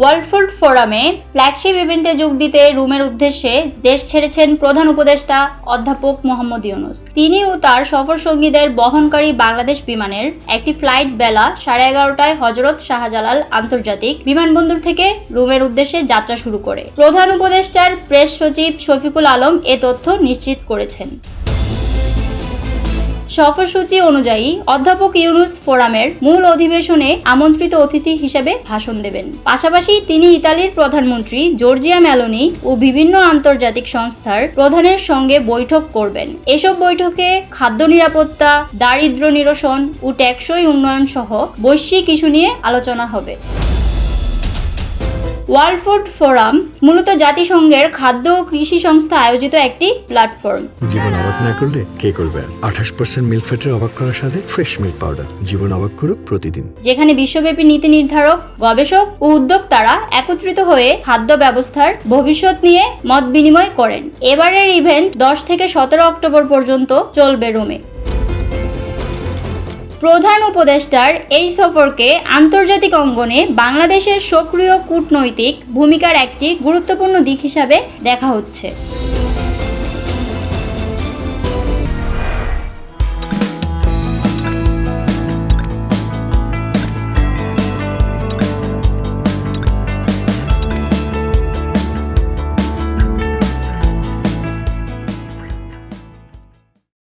World food ফোরামে flagship ইভেন্টে যোগ দিতে রুমের উদ্দেশ্যে দেশ ছেড়েছেন প্রধান উপদেষ্টা অধ্যাপক মোহাম্মদ ইউনুস। তিনি ও তার সফর সঙ্গীদের বহনকারী বাংলাদেশ বিমানের একটি ফ্লাইট বেলা সাড়ে এগারোটায় হজরত শাহজালাল আন্তর্জাতিক বিমানবন্দর থেকে রুমের উদ্দেশ্যে যাত্রা শুরু করে। প্রধান উপদেষ্টার প্রেস সচিব শফিকুল আলম এ তথ্য নিশ্চিত করেছেন। সফরসূচি অনুযায়ী অধ্যাপক ইউনুস ফোরামের মূল অধিবেশনে আমন্ত্রিত অতিথি হিসেবে ভাষণ দেবেন। পাশাপাশি তিনি ইতালির প্রধানমন্ত্রী জর্জিয়া মেলোনি ও বিভিন্ন আন্তর্জাতিক সংস্থার প্রধানের সঙ্গে বৈঠক করবেন। এসব বৈঠকে খাদ্য নিরাপত্তা দারিদ্র নিরসন ও টেকসই উন্নয়ন সহ বৈশ্বিক ইস্যু নিয়ে আলোচনা হবে। ওয়ার্ল্ড ফুড ফোরাম মূলত জাতিসংঘের খাদ্য ও কৃষি সংস্থা আয়োজিত একটি প্ল্যাটফর্ম। জীবন অবাক না করলে কে করবে? আঠাশ পার্সেন্ট মিল্ক ফ্যাটের অবাক করার সাথে ফ্রেশ মিল্ক পাউডার। জীবন অবাক করুক প্রতিদিন। যেখানে বিশ্বব্যাপী নীতি নির্ধারক গবেষক ও উদ্যোক্তারা একত্রিত হয়ে খাদ্য ব্যবস্থার ভবিষ্যৎ নিয়ে মত বিনিময় করেন। এবারের ইভেন্ট দশ থেকে সতেরো অক্টোবর পর্যন্ত চলবে রোমে। প্রধান উপদেষ্টার এই সফরকে আন্তর্জাতিক অঙ্গনে বাংলাদেশের সক্রিয় কূটনৈতিক ভূমিকার একটি গুরুত্বপূর্ণ দিক হিসাবে দেখা হচ্ছে।